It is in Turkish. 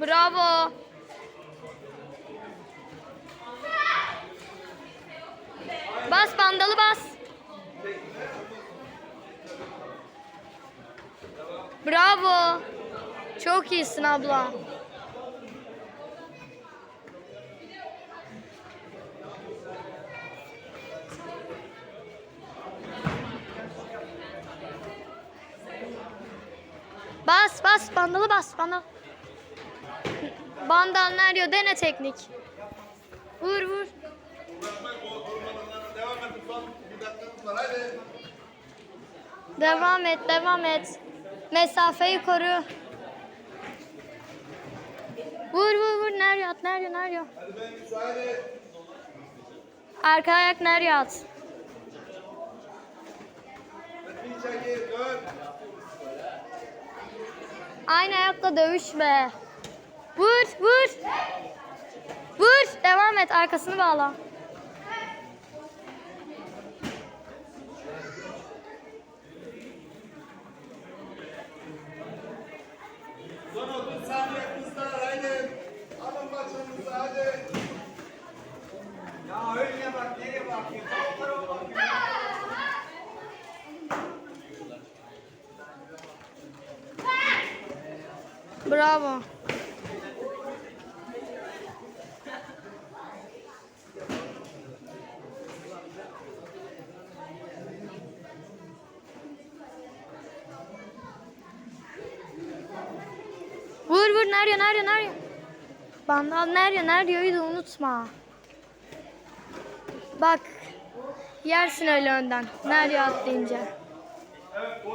Bravo. Bas bandalı bas. Bravo. Çok iyisin abla. Bas bas bandalı bas bandal. Bandal nerede? Dene teknik. Vur vur. Devam et, devam et. Mesafeyi koru. Vur vur vur. Nereye at? Nereye? Nereye? Arka ayak nereye at? Aynı ayakla dövüşme. Vur vur. Vur. Devam et. Arkasını bağla. Son 30 saniye kızlar haydi. Alın maçınızı hadi. Ya öyle bak nereye bakıyorsun? O tarafa bakıyorsun. Bravo. Neryo, Neryo, Neryo. Bandal Neryo, Neryo'yu da unutma. Bak. Yersin öyle önden. Neryo atlayınca. Evet,